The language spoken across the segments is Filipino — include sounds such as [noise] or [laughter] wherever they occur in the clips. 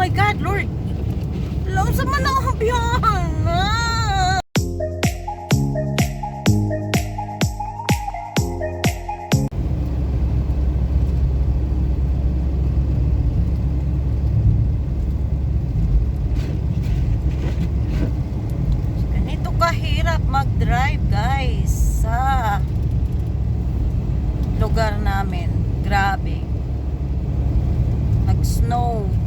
my God, Lord. Alam sa man ang. Ah. Ganito kahirap mag-drive guys sa lugar namin. Grabe. Nag-snow.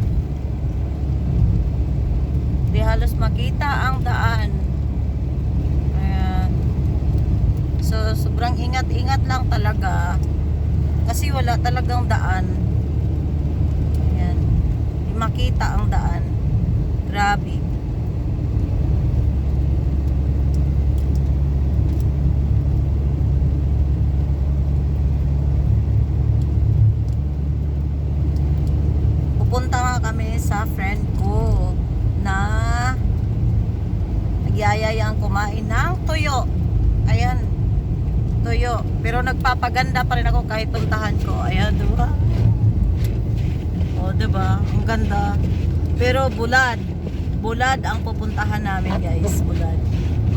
Di halos makita ang daan. Ayan. So, sobrang ingat-ingat lang talaga. Kasi wala talagang daan. Ayan. Di makita ang daan. Grabe. pupunta nga kami sa friend ko na nagyayayang kumain ng tuyo. Ayan, tuyo. Pero nagpapaganda pa rin ako kahit puntahan ko. Ayan, diba? O, diba? Ang ganda. Pero bulad. Bulad ang pupuntahan namin, guys. Bulad.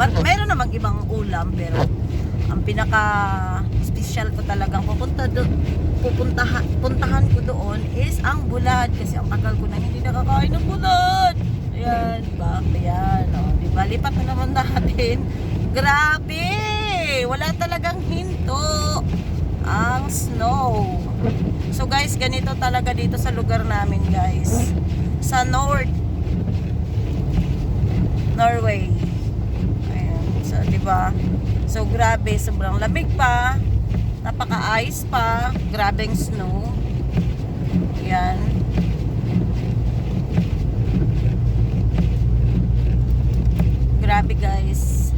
But, meron namang ibang ulam, pero ang pinaka special ko talagang pupunta do pupuntahan puntahan ko doon is ang bulad kasi ang tagal ko na hindi nakakain ng bulad. Ayan, ba? Ayan, oh, di ba? Lipat na naman natin. [laughs] Grabe! Wala talagang hinto ang snow. So guys, ganito talaga dito sa lugar namin, guys. Sa north Norway. Ayan. So, di ba? So, grabe. Sobrang lamig pa. Napaka-ice pa. Grabing snow. Ayan. Grabe guys.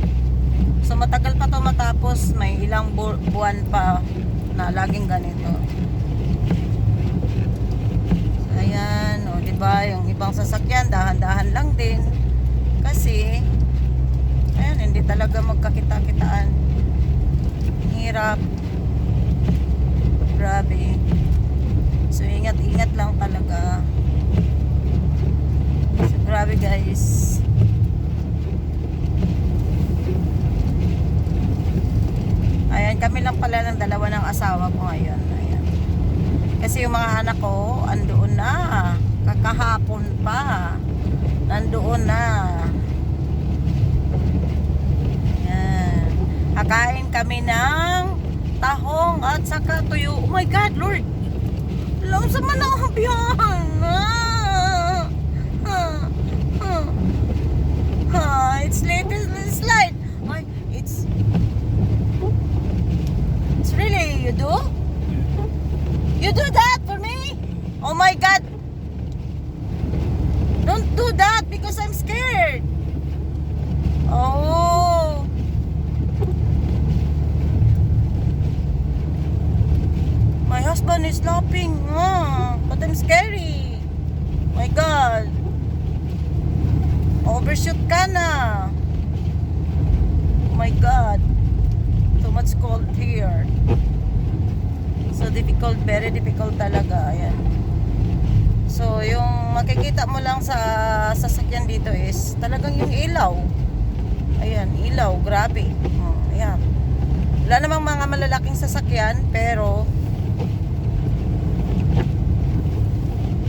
So, matagal pa to matapos. May ilang bu- buwan pa na laging ganito. So, ayan. O, di ba? Yung ibang sasakyan, dahan-dahan lang din. Kasi, ayan, hindi talaga magkakita-kitaan. Hirap. Grabe. So, ingat-ingat lang talaga. So, grabe guys. Ayan, kami lang pala ng dalawa ng asawa ko ngayon. Ayan. Kasi yung mga anak ko, andoon na. Kakahapon pa. Nandoon na. Ayan. Kakain kami ng tahong at saka tuyo. Oh my God, Lord! Alam sa man ang biyahan. Ah. Ah. Ah. Ah, it's late it's slide. Ay, it's It's really you do? You do that for me? Oh my God! Don't do that because I'm scared. Oh. My husband is laughing. Ah, but I'm scary. My God. Overshoot ka na. Oh my God. Too much cold here. So difficult, very difficult talaga. Ayan. Makikita mo lang sa sasakyan dito is talagang yung ilaw. Ayan, ilaw, grabe. Oh, ayan. Wala namang mga malalaking sasakyan, pero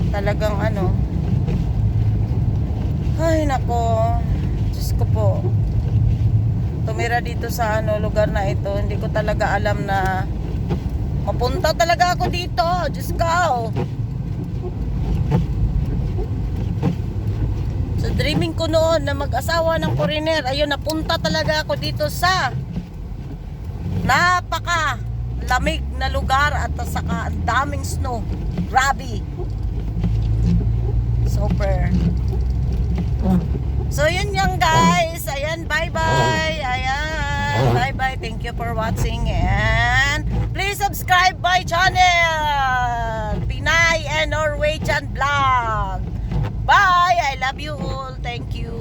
talagang ano, ay nako, Diyos ko po. Tumira dito sa ano lugar na ito, hindi ko talaga alam na mapunta talaga ako dito. Diyos ko. So dreaming ko noon na mag-asawa ng foreigner, ayun napunta talaga ako dito sa napaka lamig na lugar at saka ang daming snow. Grabe. Super. So yun yung guys. Ayan, bye-bye. Ayan. Bye-bye. Thank you for watching and please subscribe my channel. Pinay and Norwegian Vlog. Bye. I love you all. Thank you.